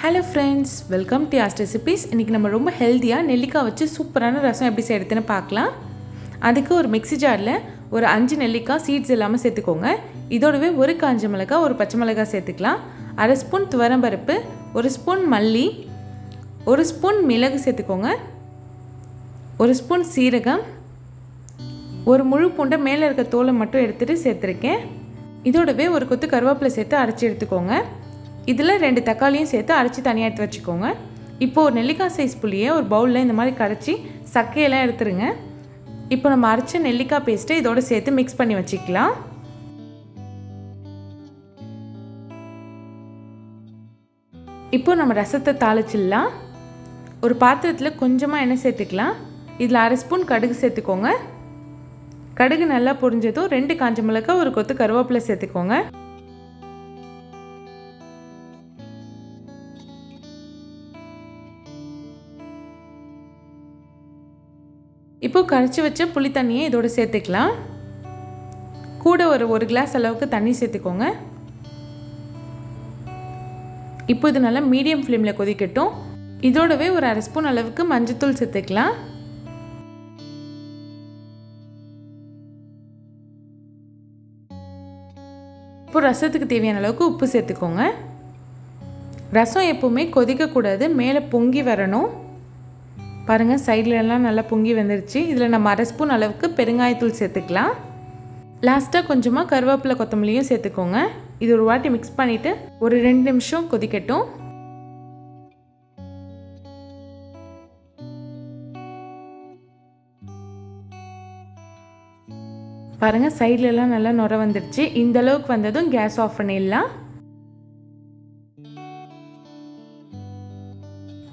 Hello friends welcome to ஆஸ்ட் recipes இன்றைக்கி நம்ம ரொம்ப ஹெல்த்தியாக நெல்லிக்காய் வச்சு சூப்பரான ரசம் எப்படி செய்யறதுன்னு பார்க்கலாம். அதுக்கு ஒரு மிக்ஸி ஜாரில் ஒரு அஞ்சு நெல்லிக்காய் சீட்ஸ் இல்லாமல் சேர்த்துக்கோங்க. இதோடவே ஒரு காஞ்ச மிளகாய் ஒரு பச்சை மிளகாய் சேர்த்துக்கலாம். அரை ஸ்பூன் துவரம்பருப்பு ஒரு ஸ்பூன் மல்லி ஒரு ஸ்பூன் மிளகு சேர்த்துக்கோங்க. ஒரு ஸ்பூன் சீரகம் ஒரு முழு பூண்டை மேலே இருக்க தோலை மட்டும் எடுத்துகிட்டு சேர்த்துருக்கேன். இதோடவே ஒரு கொத்து கருவேப்பிலை சேர்த்து அரைச்சி எடுத்துக்கோங்க. இதில் ரெண்டு தக்காளியும் சேர்த்து அரைச்சி தனியாக எடுத்து வச்சுக்கோங்க. இப்போ ஒரு நெல்லிக்காய் சைஸ் புளியை ஒரு பவுலில் இந்த மாதிரி கரைச்சி சக்கையெல்லாம் எடுத்துருங்க. இப்போ நம்ம அரைச்ச நெல்லிக்காய் பேஸ்ட்டை இதோட சேர்த்து மிக்ஸ் பண்ணி வச்சுக்கலாம். இப்போ நம்ம ரசத்தை தாளிச்சிடலாம். ஒரு பாத்திரத்தில் கொஞ்சமாக எண்ணெய் சேர்த்துக்கலாம். இதில் அரை ஸ்பூன் கடுகு சேர்த்துக்கோங்க. கடுகு நல்லா பொரிஞ்சதும் ரெண்டு காஞ்ச மிளகாய் ஒரு கொத்து கருவேப்பிலை சேர்த்துக்கோங்க. இப்போ கரைச்சி வச்ச புளி தண்ணியை இதோட சேர்த்துக்கலாம். கூட ஒரு ஒரு கிளாஸ் அளவுக்கு தண்ணி சேர்த்துக்கோங்க. இப்போ இது நல்லா மீடியம் ஃப்ளேமில் கொதிக்கட்டும். இதோடவே ஒரு அரை ஸ்பூன் அளவுக்கு மஞ்சத்தூள் சேர்த்துக்கலாம். இப்போ ரசத்துக்கு தேவையான அளவுக்கு உப்பு சேர்த்துக்கோங்க. ரசம் எப்போவுமே கொதிக்கக்கூடாது மேலே பொங்கி வரணும். பாருங்கள் சைட்லலாம் நல்லா பொங்கி வந்துருச்சு. இதில் நம்ம அரை ஸ்பூன் அளவுக்கு பெருங்காயத்தூள் சேர்த்துக்கலாம். லாஸ்ட்டாக கொஞ்சமாக கருவேப்பிலை கொத்தமல்லியும் சேர்த்துக்கோங்க. இது ஒரு வாட்டி மிக்ஸ் பண்ணிவிட்டு ஒரு ரெண்டு நிமிஷம் கொதிக்கட்டும். பாருங்கள் சைட்லலாம் நல்லா நுர வந்துருச்சு. இந்த அளவுக்கு வந்ததும் கேஸ் ஆஃப் பண்ணிடலாம்.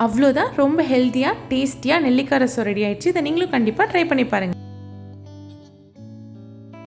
அவ்வளோதான். ரொம்ப ஹெல்த்தியாக டேஸ்டியாக நெல்லிக்காய் ரசம் ரெடி ஆகிடுச்சு இதை நீங்களும் கண்டிப்பாக ட்ரை பண்ணி பாருங்கள்